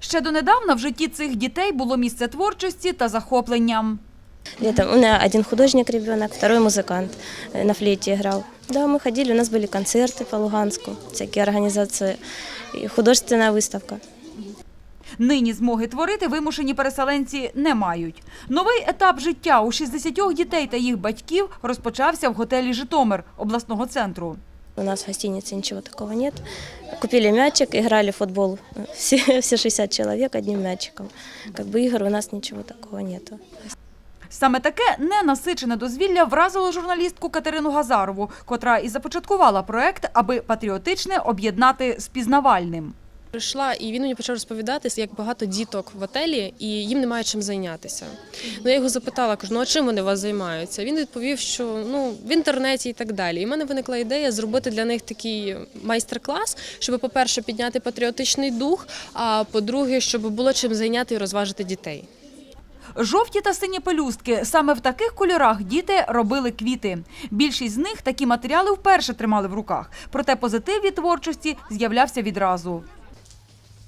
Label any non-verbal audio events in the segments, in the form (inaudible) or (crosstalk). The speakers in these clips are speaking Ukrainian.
Ще донедавна в житті цих дітей було місце творчості та захопленням. Летом у меня один художник ребенок, второй музыкант э, на флейте играл. Да, мы ходили, у нас были концерты по Луганску, всякие организации, и художественная выставка. Нині змоги творити вимушені переселенці не мають. Новий етап життя у 60 дітей та їх батьків розпочався в готелі Житомир обласного центру. У нас в гостинице ничего такого нет. Купили мячик, играли в футбол э, все, (laughs) все 60 человек одним мячиком. Как бы игр у нас ничего такого нету. Саме таке ненасичене дозвілля вразило журналістку Катерину Газарову, котра і започаткувала проект, аби патріотичне об'єднати з пізнавальним. Прийшла і він мені почав розповідати, як багато діток в отелі, і їм немає чим зайнятися. Ну я його запитала, кажу, ну а чим вони вас займаються? Він відповів, що ну в інтернеті і так далі. І в мене виникла ідея зробити для них такий майстер-клас, щоб, по-перше, підняти патріотичний дух, а по-друге, щоб було чим зайняти і розважити дітей. Жовті та сині пелюстки. Саме в таких кольорах діти робили квіти. Більшість з них такі матеріали вперше тримали в руках. Проте позитив від творчості з'являвся відразу.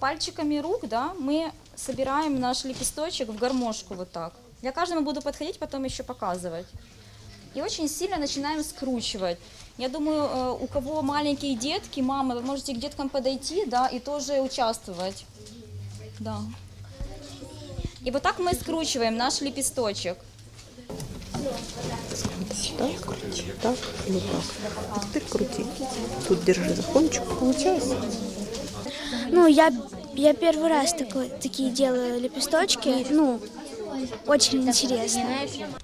Пальчиками рук, да, мы собираем наш лепесточек в гармошку вот так. Я каждому буду подходить, потом еще показывать. И очень сильно начинаем скручивать. Я думаю, э, у кого маленькие детки, мамы, вы можете к деткам подойти, да, и тоже участвовать. Да. И вот так мы скручиваем наш лепесточек. Так, так или так. Теперь крути. Тут держи за кончик. Получается? Ну, я, я первый раз такой, такие делаю лепесточки. Ну, очень интересно.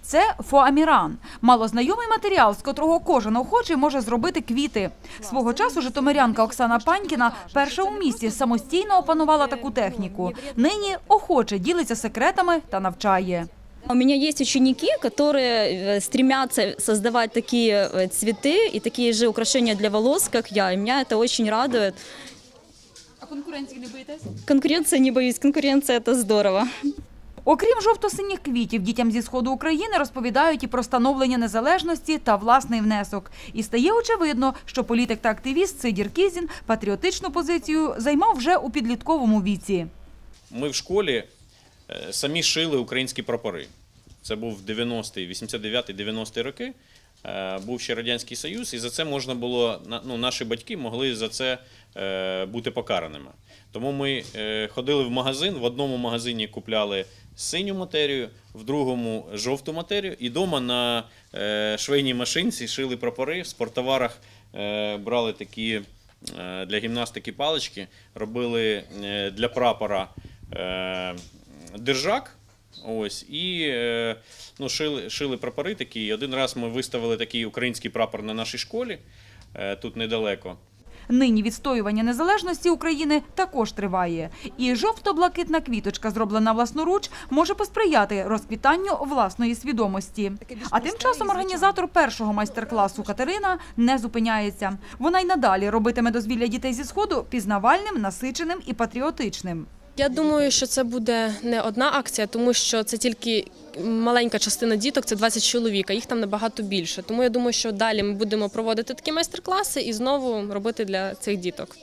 Це фоаміран – малознайомий матеріал, з котрого кожен охочий може зробити квіти. Свого часу житомирянка Оксана Панькіна перша у місті самостійно опанувала таку техніку. Нині охоче ділиться секретами та навчає. У меня есть ученики, которые э, стремятся создавать такие э, цветы и такие же украшения для волос, как я. И меня это очень радует. Конкуренції не боїтесь? Конкуренция не боюсь, конкуренция это здорово. Окрім жовто-синіх квітів, дітям зі сходу України розповідають і про становлення незалежності та власний внесок. І стає очевидно, що політик та активіст Сидір Кізін патріотичну позицію займав вже у підлітковому віці. Ми в школі е, самі шили українські прапори. Це був 90-й, 89-90 роки. Е, Був ще Радянський Союз, і за це можна було, ну, наші батьки могли за це е, бути покараними. Тому ми е, ходили в магазин, в одному магазині купляли синю матерію, в другому жовту матерію, і вдома на швейній машинці шили прапори, в спорттоварах е, брали такі для гімнастики палички, робили для прапора держак. Ось, і е, ну, шили, шили прапори такі. Один раз ми виставили такий український прапор на нашій школі, е, тут недалеко. Нині відстоювання незалежності України також триває. І жовто-блакитна квіточка, зроблена власноруч, може посприяти розквітанню власної свідомості. А тим часом організатор першого майстер-класу Катерина не зупиняється. Вона й надалі робитиме дозвілля дітей зі сходу пізнавальним, насиченим і патріотичним. Я думаю, що це буде не одна акція, тому що це тільки маленька частина діток, це 20 чоловік, а їх там набагато більше. Тому я думаю, що далі ми будемо проводити такі майстер-класи і знову робити для цих діток.